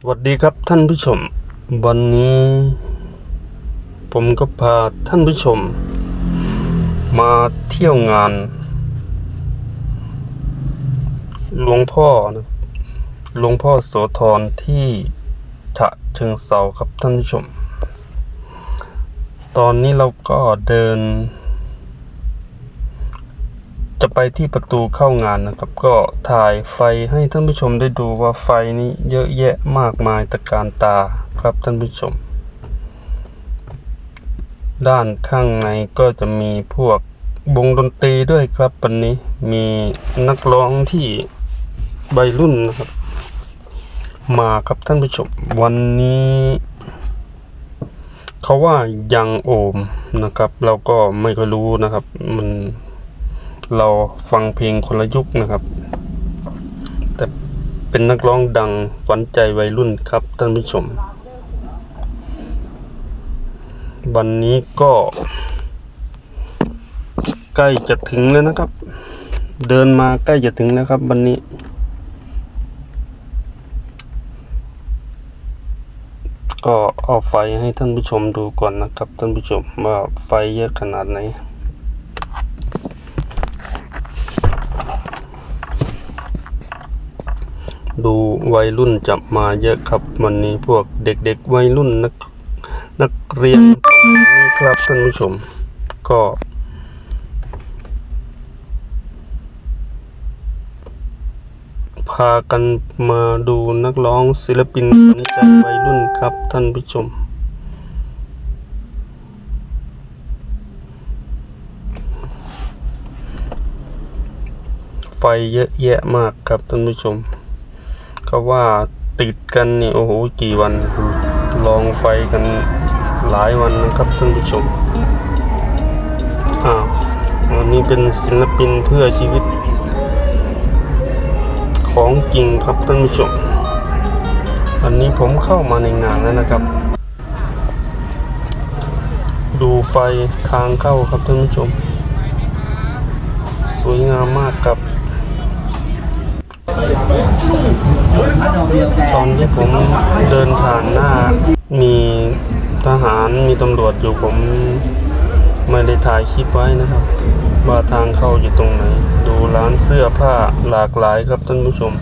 สวัสดีครับท่านผู้ชม วันนี้ ผมก็พาท่านผู้ชม มาเที่ยวงาน หลวงพ่อนะหลวงพ่อโสธรที่ฉะเชิงเซาครับท่านผู้ชม ตอนนี้เราก็เดิน จะไปที่ประตูเข้างานนะครับ ก็ถ่ายไฟให้ท่านผู้ชมได้ดูว่าไฟนี้เยอะแยะมากมายตะการตาครับท่านผู้ชม ด้านข้างในก็จะมีพวกวงดนตรีด้วยครับวันนี้มีนักร้องที่ใบรุ่นนะครับ มาครับท่านผู้ชม วันนี้เขาว่ายังโอมนะครับ เราก็ไม่ค่อยรู้นะครับ มัน เราฟังเพลงคนละยุคนะครับ แต่เป็นนักร้องดังวัญใจวัยรุ่นครับท่านผู้ชม วันนี้ก็ ใกล้จะถึงแล้วนะครับ เดินมาใกล้จะถึงแล้วครับ วันนี้ ก็เอาไฟให้ท่านผู้ชมดูก่อนนะครับ ท่านผู้ชมว่าไฟเยอะขนาดไหน ดูวัยรุ่นจับมาเยอะครับ วันนี้พวกเด็กๆวัยรุ่นนักนักเรียนนี้ครับท่านผู้ชม ก็ พากันมาดูนักร้องศิลปินขวัญใจวัยรุ่นครับท่านผู้ชมไฟเยอะแยะมากครับท่านผู้ชม ก็ว่าติดกันนี่โอ้โหกี่วันลองไฟกันหลายวันนะครับท่านผู้ชมอ้าววันนี้เป็นศิลปินเพื่อชีวิต ของจริงครับท่านผู้ชมวันนี้ผมเข้ามาในงานแล้วนะครับ ดูไฟทางเข้าครับท่านผู้ชม สวยงามมากครับ ตอนที่ผมเดินผ่านหน้า มีทหารมีตำรวจอยู่ผมไม่ได้ถ่ายคลิปไว้นะครับ ว่าทางเข้าอยู่ตรงไหน ดูร้านเสื้อผ้าหลากหลายครับท่านผู้ชม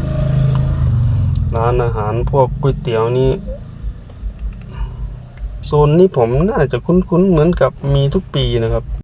ร้านอาหารพวกก๋วยเตี๋ยวนี้โซนนี้ผมน่าจะคุ้นๆเหมือนกับมีทุกปีนะครับ